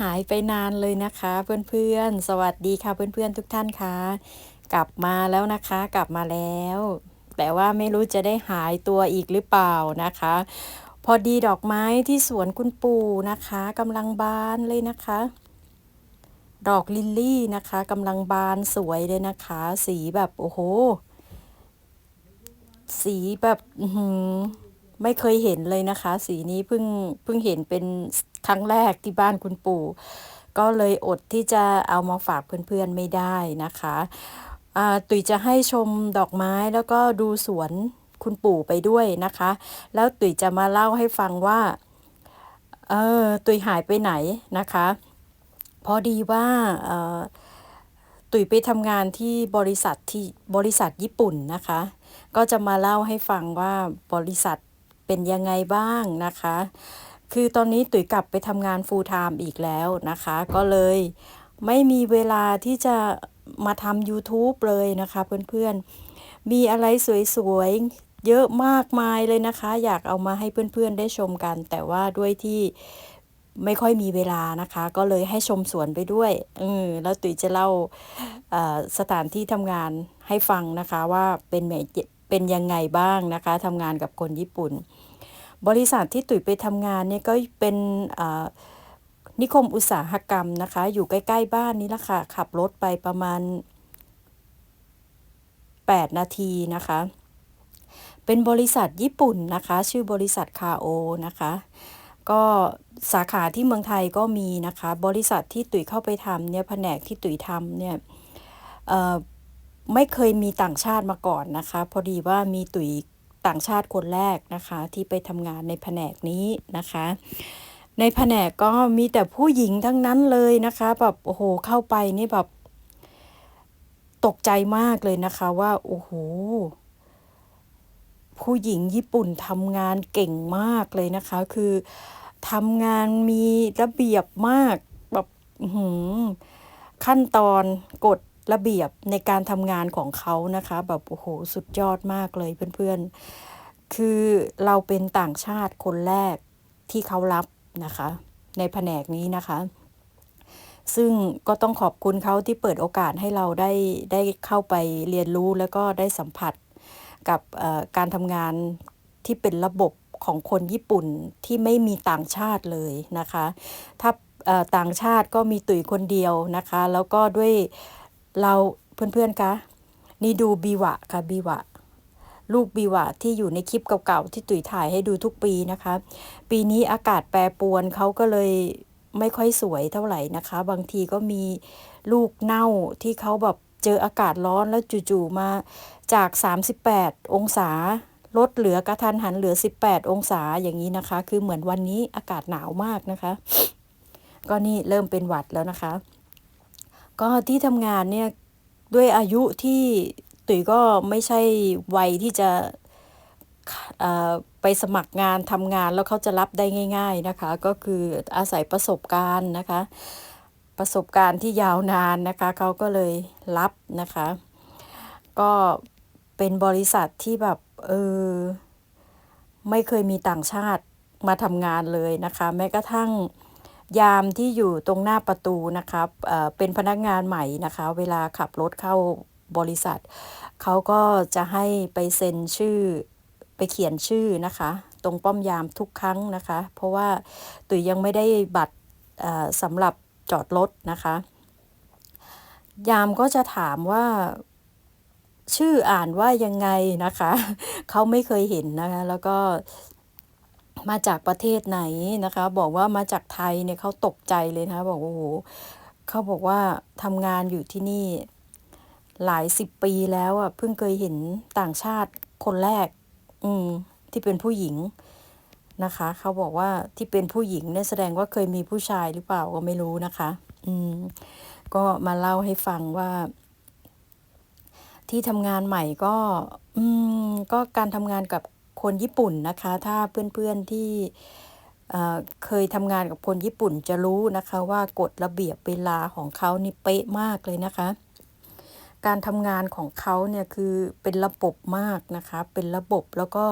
หายไปนานเลยนะคะ เพื่อนๆ สวัสดีค่ะเพื่อนๆทุกท่านค่ะกลับมาแล้วนะคะ กลับมาแล้ว แต่ว่าไม่รู้จะได้หายตัวอีกหรือเปล่านะคะ พอดีดอกไม้ที่สวนคุณปู่นะคะกำลังบานเลยนะคะ ดอกลิลลี่นะคะกำลังบานสวยเลยนะคะ สีแบบโอ้โห สีแบบ ไม่เคยเห็นเลยนะคะ สีนี้เพิ่งเพิ่งเห็นเป็นครั้งแรกที่บ้านคุณปู่ ก็เลยอดที่จะเอามาฝากเพื่อนๆไม่ได้นะคะตุ๋ยจะให้ชมดอกไม้แล้วก็ดูสวนคุณปู่ไปด้วยนะคะ แล้วตุ๋ยจะมาเล่าให้ฟังว่าเออตุ๋ยหายไปไหนนะคะ พอดีว่าออตุ๋ยไปทำงานที่บริษัทที่บริษัทญี่ปุ่นนะคะ ก็จะมาเล่าให้ฟังว่าบริษัท เป็นยังไงบ้างนะคะ คือตอนนี้ตุ๋ยกลับไปทำงาน full time อีกแล้วนะคะ ก็เลยไม่มีเวลาที่จะมาทำ YouTube เลยนะคะเพื่อนๆ มีอะไรสวยๆ เยอะมากมายเลยนะคะ อยากเอามาให้เพื่อนๆได้ชมกัน แต่ว่าด้วยที่ไม่ค่อยมีเวลานะคะ ก็เลยให้ชมสวนไปด้วยเออแล้วตุ๋ยจะเล่าสถานที่ทำงานให้ฟังนะคะว่าเป็นเป็นยังไงบ้างนะคะทำงานกับคนญี่ปุ่น บริษัทที่ตุ๋ยไปทำงานเนี่ยก็เป็นนิคมอุตสาหกรรมนะคะ อยู่ใกล้ ๆ บ้านนี้ละค่ะ ขับรถไปประมาณ 8 นาทีนะคะ เป็นบริษัทญี่ปุ่นนะคะ ชื่อบริษัทคาโอนะคะ ก็สาขาที่เมืองไทยก็มีนะคะ บริษัทที่ตุ๋ยเข้าไปทำเนี่ยแผนกที่ตุ๋ยทำเนี่ยไม่เคยมีต่างชาติมาก่อนนะคะ พอดีว่ามีตุ๋ย ต่างชาติคนแรกนะคะ ที่ไปทำงานในแผนกนี้นะคะ ในแผนกก็มีแต่ผู้หญิงทั้งนั้นเลยนะคะแบบโอ้โหเข้าไปนี่แบบตกใจมากเลยนะคะว่าโอ้โหผู้หญิงญี่ปุ่นทำงานเก่งมากเลยนะคะ คือทำงานมีระเบียบมากแบบหือขั้นตอนกฎ ระเบียบในการทำงานของเขานะคะ แบบโอ้โหสุดยอดมากเลยเพื่อนๆ คือเราเป็นต่างชาติคนแรกที่เขารับนะคะ ในแผนกนี้นะคะ ซึ่งก็ต้องขอบคุณเขาที่เปิดโอกาสให้เราได้ได้เข้าไปเรียนรู้แล้วก็ได้สัมผัสกับการทำงานที่เป็นระบบของคนญี่ปุ่นที่ไม่มีต่างชาติเลยนะคะ ถ้าต่างชาติก็มีตุ๋ยคนเดียวนะคะ แล้วก็ด้วย เราเพื่อนๆคะนี่ดูบีวะค่ะบีวะ ลูกบีวะที่อยู่ในคลิปเก่าๆที่ตุ๋ยถ่ายให้ดูทุกปีนะคะ ปีนี้อากาศแปรปรวนเขาก็เลยไม่ค่อยสวยเท่าไหร่นะคะ บางทีก็มีลูกเน่าที่เขาแบบเจออากาศร้อนแล้วจู่ๆมาจาก 38 องศาลดเหลือกระทันหันเหลือ 18 องศาอย่างนี้นะคะ คือเหมือนวันนี้อากาศหนาวมากนะคะ ก็นี่เริ่มเป็นหวัดแล้วนะคะ ก็ที่ทำงานเนี่ยด้วยอายุที่ตุ๋ยก็ไม่ใช่วัยที่จะไปสมัครงานทำงานแล้วเขาจะรับได้ง่าย ๆนะคะ ก็คืออาศัยประสบการณ์นะคะ ประสบการณ์ที่ยาวนานนะคะเขาก็เลยรับนะคะ ก็เป็นบริษัทที่แบบเออไม่เคยมีต่างชาติมาทำงานเลยนะคะ แม้กระทั่ง ยามที่อยู่ตรงหน้าประตูนะคะเอ่อเป็นพนักงานใหม่นะคะ เวลาขับรถเข้าบริษัท เขาก็จะให้ไปเซ็นชื่อไปเขียนชื่อนะคะ ตรงป้อมยามทุกครั้งนะคะ เพราะว่าตุ๋ยยังไม่ได้บัตรเอ่อสำหรับจอดรถนะคะ ยามก็จะถามว่าชื่ออ่านว่ายังไงนะคะ เขาไม่เคยเห็นนะคะ แล้วก็ มาจากประเทศไหนนะคะ บอกว่ามาจากไทยเนี่ยเขาตกใจเลยนะคะบอกว่าโอ้โหเขาบอกว่าทำงานอยู่ที่นี่หลายสิบปีแล้วอะเพิ่งเคยเห็นต่างชาติคนแรก อืม ที่เป็นผู้หญิงนะคะ เขาบอกว่าที่เป็นผู้หญิงเนี่ยแสดงว่าเคยมีผู้ชายหรือเปล่าก็ไม่รู้นะคะ อืม ก็มาเล่าให้ฟังว่า ที่ทำงานใหม่ก็ อืม ก็การทำงานกับ คนญี่ปุ่นนะคะ ถ้าเพื่อนๆที่เคยทำงานกับคนญี่ปุ่นจะรู้นะคะว่ากฎระเบียบเวลาของเขานี่เป๊ะมากเลยนะคะ การทำงานของเขาเนี่ยคือเป็นระบบมากนะคะ เป็นระบบแล้วก็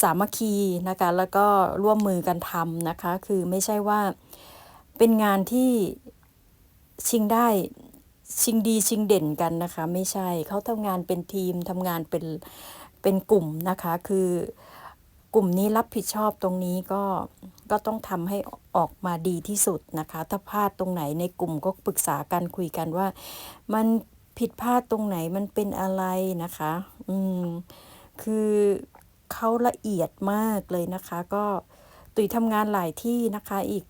สามัคคีนะคะ แล้วก็ร่วมมือกันทำนะคะ คือไม่ใช่ว่าเป็นงานที่ชิงได้ ชิงดีชิงเด่นกันนะคะ ไม่ใช่เขาทำงานเป็นทีมทำงานเป็นเป็นกลุ่มนะคะ คือกลุ่มนี้รับผิดชอบตรงนี้ก็ก็ต้องทำให้ออกมาดีที่สุดนะคะ ถ้าพลาดตรงไหนในกลุ่มก็ปรึกษากันคุยกันว่า มันผิดพลาดตรงไหนมันเป็นอะไรนะคะ อืมคือเขาละเอียดมากเลยนะคะ ก็ตุยทำงานหลายที่นะคะ อีก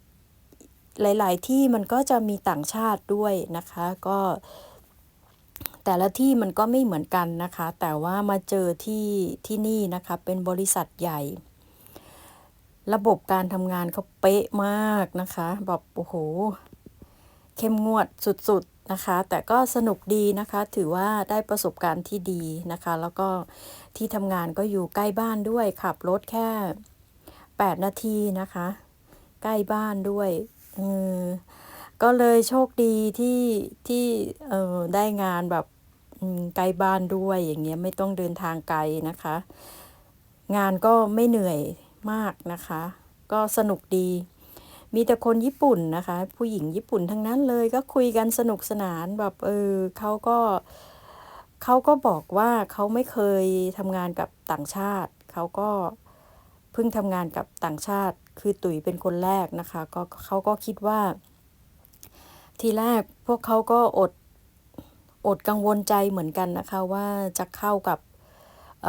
หลาย ๆ ที่มันก็จะมีต่างชาติด้วยนะคะ ก็ แต่ละที่มันก็ไม่เหมือนกันนะคะ แต่ว่ามาเจอที่ที่นี่นะคะเป็นบริษัทใหญ่ ระบบการทำงานเขาเป๊ะมากนะคะแบบโอ้โห เข้มงวดสุด ๆ นะคะ แต่ก็สนุกดีนะคะ ถือว่าได้ประสบการณ์ที่ดีนะคะ แล้วก็ที่ทำงานก็อยู่ใกล้บ้านด้วยขับรถแค่ 8 นาทีนะคะ ใกล้บ้านด้วย เออก็เลยโชคดีที่ที่เออได้งานแบบใกล้บ้านด้วยอย่างเงี้ยไม่ต้องเดินทางไกลนะคะ งานก็ไม่เหนื่อยมากนะคะ ก็สนุกดี มีแต่คนญี่ปุ่นนะคะ ผู้หญิงญี่ปุ่นทั้งนั้นเลยก็คุยกันสนุกสนานแบบเออเขาก็เขาก็บอกว่าเขาไม่เคยทำงานกับต่างชาติ เขาก็เพิ่งทำงานกับต่างชาติคือตุ๋ยเป็นคนแรกนะคะ ก็เขาก็คิดว่า ทีแรกพวกเขาก็อดอดกังวลใจเหมือนกันนะคะ ว่าจะเข้ากับเ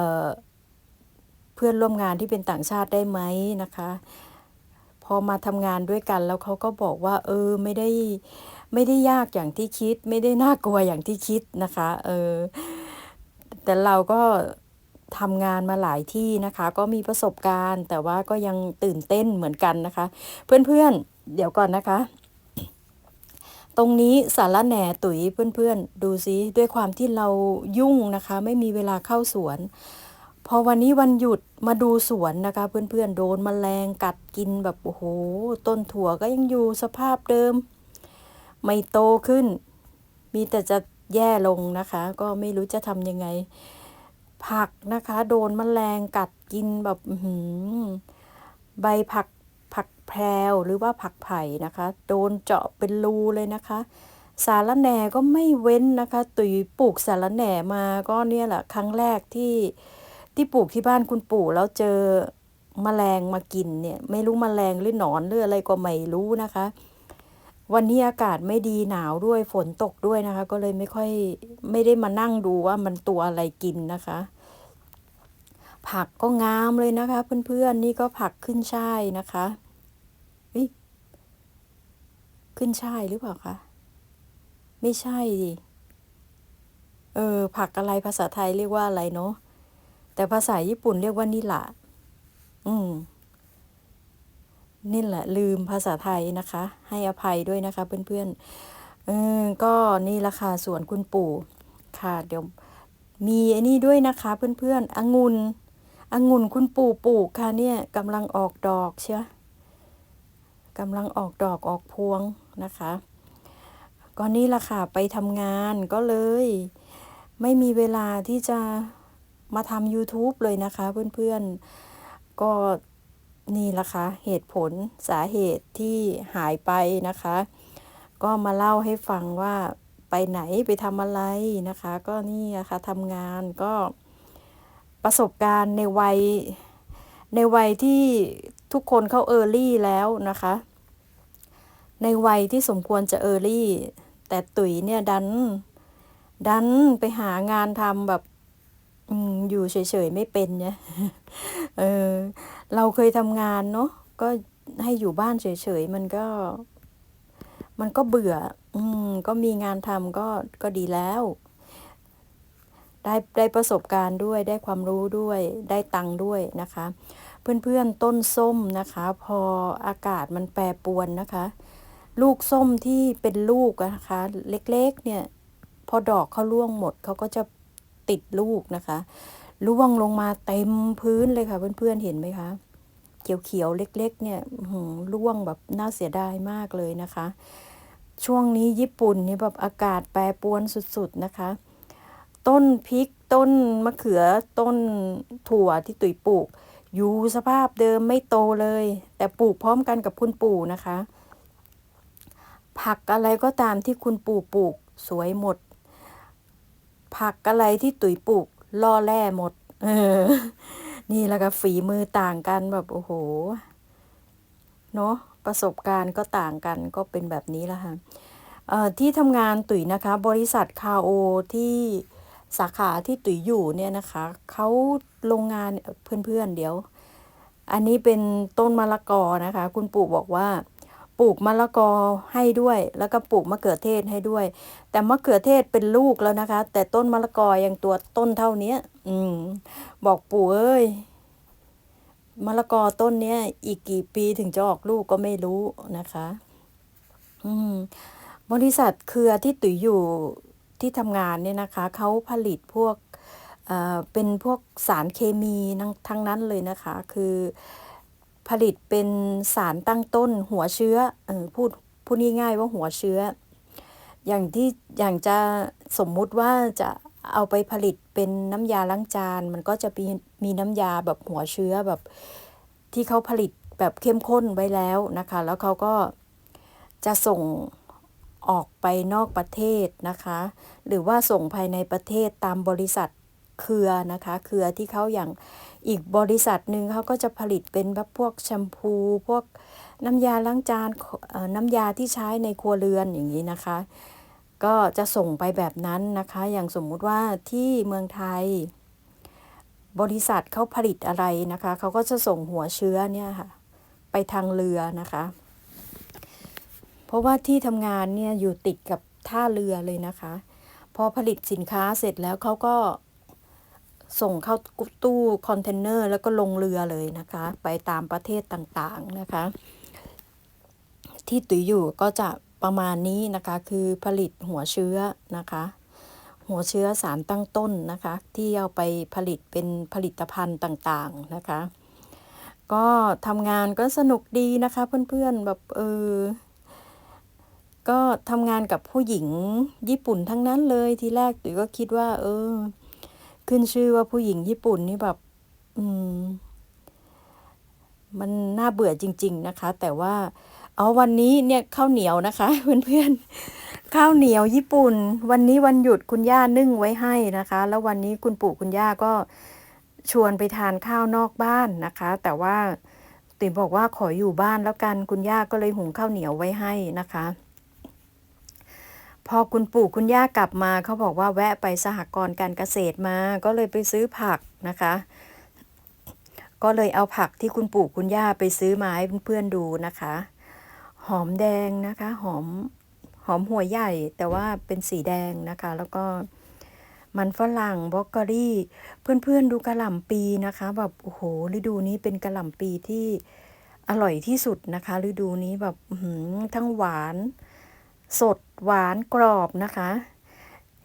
เพื่อนร่วมงานที่เป็นต่างชาติได้ไหมนะคะ พอมาทำงานด้วยกันแล้วเขาก็บอกว่า เออไม่ได้ไม่ได้ยากอย่างที่คิด ไม่ได้น่ากลัวอย่างที่คิดนะคะ เออแต่เราก็ ทำงานมาหลายที่นะคะ ก็มีประสบการณ์ แต่ว่าก็ยังตื่นเต้นเหมือนกันนะคะ เพื่อนๆ เดี๋ยวก่อนนะคะ ตรงนี้สารแหน่ตุ๋ยเพื่อนๆ ดูซิด้วยความที่เรายุ่งนะคะ ไม่มีเวลาเข้าสวน พอวันนี้วันหยุดมาดูสวนนะคะ เพื่อนๆ โดนมแมลงกัดกินแบบโอ้โหต้นถั่วก็ยังอยู่สภาพเดิม ไม่โตขึ้น มีแต่จะแย่ลงนะคะ ก็ไม่รู้จะทำยังไง ผักนะคะ โดนมแมลงกัดกินแบบใบผักผักแพรวหรือว่าผักไผ่นะคะ โดนเจาะเป็นรูเลยนะคะ สารแหน่ก็ไม่เว้นนะคะตุยปลูกสารแหน่มาก็เนี่ยแหละครั้งแรกที่ที่ปลูกที่บ้านคุณปู่แล้วเจอมแมลงมากินเนี่ย ไม่รู้มแมลงหรือหนอนหรืออะไรก็ไม่รู้นะคะ วันนี้อากาศไม่ดีหนาวด้วยฝนตกด้วยนะคะ ก็เลยไม่ค่อยไม่ได้มานั่งดูว่ามันตัวอะไรกินนะคะ ผักก็งามเลยนะคะ เพื่อนๆนี่ก็ผักขึ้นช่ายนะคะขึ้นช่ายหรือเปล่าคะไม่ใช่ดิเออ ผักอะไรภาษาไทยเรียกว่าอะไรเนาะแต่ภาษาญี่ปุ่นเรียกว่านี่แหละอืมนี่แหละลืมภาษาไทยนะคะ ให้อภัยด้วยนะคะเพื่อนๆเออก็นี่ละค่ะสวนคุณปู่ค่ะ เดี๋ยวมีอ้นี่ด้วยนะคะเพื่อนๆองุ่น องุ่นคุณปู่ปลูกค่ะเนี่ยกำลังออกดอกเชียวกำลังออกดอกออกพวงนะคะก็นี่ละค่ะไปทำงานก็เลย ไม่มีเวลาที่จะมาทำ YouTube เลยนะคะเพื่อนๆ ก็นี่ละค่ะเหตุผลสาเหตุที่หายไปนะคะ ก็มาเล่าให้ฟังว่าไปไหนไปทำอะไรนะคะ ก็นี่นะคะทำงานก็ ประสบการณ์ในวัยในวัยที่ทุกคนเข้าเออร์ลี่แล้วนะคะ ในวัยที่สมควรจะเออร์ลี่ แต่ตุ๋ยเนี่ยดัน ดันไปหางานทำแบบอยู่เฉยๆไม่เป็นเนี่ยเออเราเคยทำงานเนาะก็ให้อยู่บ้านเฉยๆมันก็ มันก็เบื่อ อืม ก็มีงานทำก็ก็ดีแล้ว ได้ได้ประสบการณ์ด้วยได้ความรู้ด้วยได้ตังค์ด้วยนะคะ เพื่อนๆต้นส้มนะคะ พออากาศมันแปรปรวนนะคะ ลูกส้มที่เป็นลูกนะคะ เล็กๆเนี่ย พอดอกเขาร่วงหมดเขาก็จะติดลูกนะคะร่วงลงมาเต็มพื้นเลยค่ะ เพื่อนๆเห็นไหมคะเขียวๆเล็ก ๆ เนี่ยร่วงแบบน่าเสียดายมากเลยนะคะ ช่วงนี้ญี่ปุ่นนี่แบบอากาศแปรปรวนสุดๆนะคะ ต้นพริกต้นมะเขือต้นถั่วที่ตุ๋ยปลูก อยู่สภาพเดิมไม่โตเลย แต่ปลูกพร้อมกันกับคุณปู่นะคะ ผักอะไรก็ตามที่คุณปู่ปลูกสวยหมด ผักอะไรที่ตุ๋ยปลูกล่อแร่หมด เออ นี่แล้วก็ฝีมือต่างกันแบบโอ้โห เนาะประสบการณ์ก็ต่างกันก็เป็นแบบนี้ละค่ะที่ทำงานตุ๋ยนะคะ บริษัทคาโอที่ สาขาที่ตุ๋ยอยู่เนี่ยนะคะเขาโรงงานเพื่อนๆเดี๋ยว อันนี้เป็นต้นมะละกอนะคะ คุณปู่บอกว่า ปลูกมะละกอให้ด้วย แล้วก็ปลูกมะเขือเทศให้ด้วย แต่มะเขือเทศเป็นลูกแล้วนะคะ แต่ต้นมะละกอยังตัวต้นเท่านี้อืมบอกปู่เอ้ยมะละกอต้นเนี้ยอีกกี่ปีถึงจะออกลูกก็ไม่รู้นะคะ อืมบริษัทเครือที่ตุ๋ยอยู่ ที่ทำงานเนี่ยนะคะเขาผลิตพวกเเป็นพวกสารเคมีทั้งนั้นเลยนะคะ คือผลิตเป็นสารตั้งต้นหัวเชื้อเออพูดพูดง่ายๆว่าหัวเชื้อ อย่างที่อย่างจะสมมุติว่าจะเอาไปผลิตเป็นน้ำยาล้างจาน มันก็จะมีมีน้ำยาแบบหัวเชื้อแบบที่เขาผลิตแบบเข้มข้นไว้แล้วนะคะ แล้วเขาก็จะส่ง ออกไปนอกประเทศนะคะ หรือว่าส่งภายในประเทศตามบริษัทเครือนะคะเครือที่เขาอย่างอีกบริษัทหนึ่งเขาก็จะผลิตเป็นแบบพวกแชมพู พวกน้ำยาล้างจานน้ำยาที่ใช้ในครัวเรือนอย่างนี้นะคะ ก็จะส่งไปแบบนั้นนะคะ อย่างสมมุติว่าที่เมืองไทย บริษัทเขาผลิตอะไรนะคะเขาก็จะส่งหัวเชื้อเนี่ยค่ะไปทางเรือนะคะ ราะว่าที่ทำงานเนี่ยอยู่ติดกับท่าเรือเลยนะคะ พอผลิตสินค้าเสร็จแล้วเขาก็ส่งเข้าตู้คอนเทนเนอร์แล้วก็ลงเรือเลยนะคะ ไปตามประเทศต่างๆนะคะ ที่ตุ๋ยอยู่ก็จะประมาณนี้นะคะคือผลิตหัวเชื้อนะคะ หัวเชื้อสารตั้งต้นนะคะ ที่เอาไปผลิตเป็นผลิตภัณฑ์ต่างๆนะคะ ก็ทำงานก็สนุกดีนะคะเพื่อนๆแบบเออ ก็ทำงานกับผู้หญิงญี่ปุ่นทั้งนั้นเลยทีแรกตุ๋ยก็คิดว่า เออ ขึ้นชื่อว่าผู้หญิงญี่ปุ่นนี่แบบ อืม มันน่าเบื่อจริง ๆ นะคะ แต่ว่าเอาวันนี้เนี่ยข้าวเหนียวนะคะ เพื่อนๆ ข้าวเหนียวญี่ปุ่น วันนี้วันหยุดคุณย่านึ่งไว้ให้นะคะ แล้ววันนี้คุณปู่คุณย่าก็ชวนไปทานข้าวนอกบ้านนะคะ แต่ว่าติ๋มบอกว่าขออยู่บ้านแล้วกันคุณย่าก็เลยหุงข้าวเหนียวไว้ให้นะคะ พอคุณปู่คุณย่ากลับมาเขาบอกว่าแวะไปสหกรณ์การเกษตรมา ก็เลยไปซื้อผักนะคะ ก็เลยเอาผักที่คุณปู่คุณย่าไปซื้อมาให้เพื่อนๆดูนะคะ หอมแดงนะคะหอมหอมหัวใหญ่แต่ว่าเป็นสีแดงนะคะ แล้วก็มันฝรั่งบรอกโคลีเพื่อนๆดูกระหล่ำปีนะคะแบบโอ้โหฤดูนี้เป็นกระหล่ำปีที่อร่อยที่สุดนะคะ ฤดูนี้แบบทั้งหวาน สดหวานกรอบนะคะ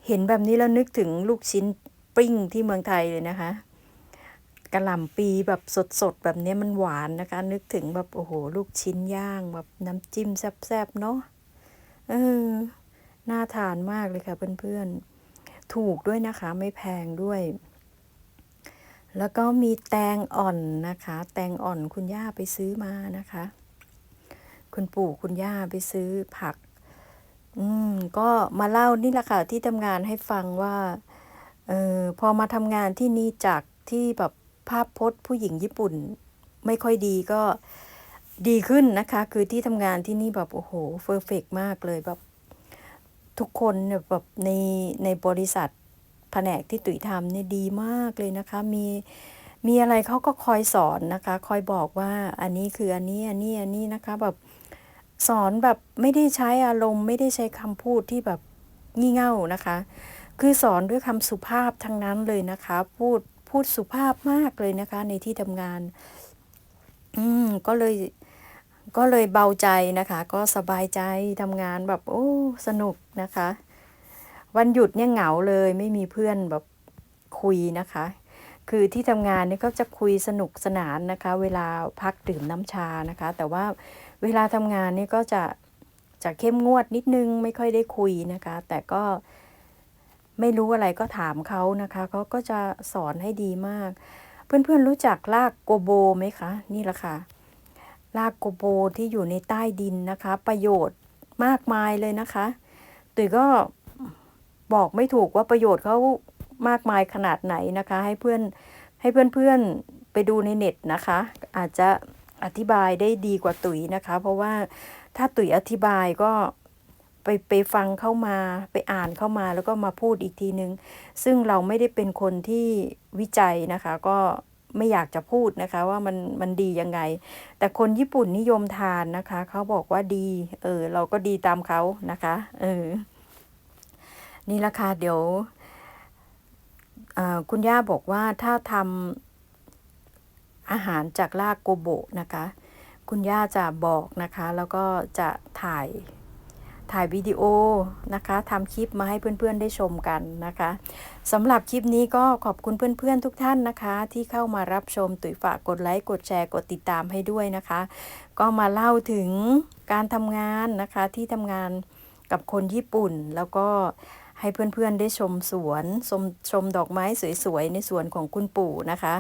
เห็นแบบนี้แล้วนึกถึงลูกชิ้นปิ้งที่เมืองไทยเลยนะคะกระหล่ำปีแบบสดๆ แบบนี้มันหวานนะคะ นึกถึงแบบโอ้โห ลูกชิ้นย่างแบบน้ำจิ้มแซ่บๆ เนาะเออน่าทานมากเลยค่ะเพื่อนๆ ถูกด้วยนะคะ ไม่แพงด้วย แล้วก็มีแตงอ่อนนะคะ แตงอ่อนคุณย่าไปซื้อมานะคะ คุณปู่คุณย่าไปซื้อผัก อืม ก็มาเล่านี่แหละค่ะที่ทำงานให้ฟังว่า เออพอมาทำงานที่นี่จากที่แบบภาพพจน์ผู้หญิงญี่ปุ่น ไม่ค่อยดีก็ดีขึ้นนะคะ คือที่ทำงานที่นี่แบบ โอ้โหเฟอร์เฟกมากเลยแบบ ทุกคนเนี่ยแบบในในบริษัทแผนกที่ตุ๋ยทำเนี่ยดีมากเลยนะคะ มีมีอะไรเขาก็คอยสอนนะคะ คอยบอกว่าอันนี้คืออันนี้อันนี้อันนี้นะคะ แบบ สอนแบบไม่ได้ใช้อารมณ์ ไม่ได้ใช้คำพูดที่แบบงี่เง่านะคะ คือสอนด้วยคำสุภาพทั้งนั้นเลยนะคะ พูดพูดสุภาพมากเลยนะคะ ในที่ทำงาน อืมก็เลยก็เลยเบาใจนะคะ ก็สบายใจทำงานแบบ โอ้ สนุกนะคะ วันหยุดเนี่ยเหงาเลยไม่มีเพื่อนแบบคุยนะคะ คือที่ทำงานเนี่ยก็จะคุยสนุกสนานนะคะ เวลาพักดื่มน้ำชานะคะ แต่ว่า เวลาทำงานนี่ก็จะจะเข้มงวดนิดนึงไม่ค่อยได้คุยนะคะ แต่ก็ไม่รู้อะไรก็ถามเขานะคะเขาก็จะสอนให้ดีมาก เพื่อนๆรู้จักรากโกโบไหมคะ นี่แหละค่ะรากโกโบที่อยู่ในใต้ดินนะคะ ประโยชน์มากมายเลยนะคะตุ๋ยก็บอกไม่ถูกว่าประโยชน์เขามากมายขนาดไหนนะคะ ให้เพื่อนให้เพื่อนๆไปดูในเน็ตนะคะ อาจจะ อธิบายได้ดีกว่าตุ๋ยนะคะ เพราะว่าถ้าตุ๋ยอธิบายก็ไปไปฟังเข้ามาไปอ่านเข้ามาแล้วก็มาพูดอีกทีนึง ซึ่งเราไม่ได้เป็นคนที่วิจัยนะคะ ก็ไม่อยากจะพูดนะคะว่ามันมันดียังไง แต่คนญี่ปุ่นนิยมทานนะคะ เขาบอกว่าดี เออ เราก็ดีตามเขานะคะเออนี่ละค่ะเดี๋ยวคุณย่าบอกว่าถ้าทำ อาหารจากรากโกโบะนะคะ คุณย่าจะบอกนะคะ แล้วก็จะถ่ายถ่ายวิดีโอนะคะทำคลิปมาให้เพื่อนๆได้ชมกันนะคะสำหรับคลิปนี้ก็ขอบคุณเพื่อนๆทุกท่านนะคะ ที่เข้ามารับชมตุ๋ยฝากกดไลค์กดแชร์กดติดตามให้ด้วยนะคะ ก็มาเล่าถึงการทำงานนะคะที่ทำงานกับคนญี่ปุ่น แล้วก็ให้เพื่อนๆได้ชมสวนชมชมดอกไม้สวยๆในสวนของคุณปู่นะคะ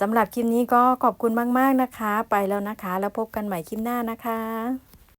สำหรับคลิปนี้ก็ขอบคุณมาก ๆนะคะ ไปแล้วนะคะ แล้วพบกันใหม่คลิปหน้านะคะ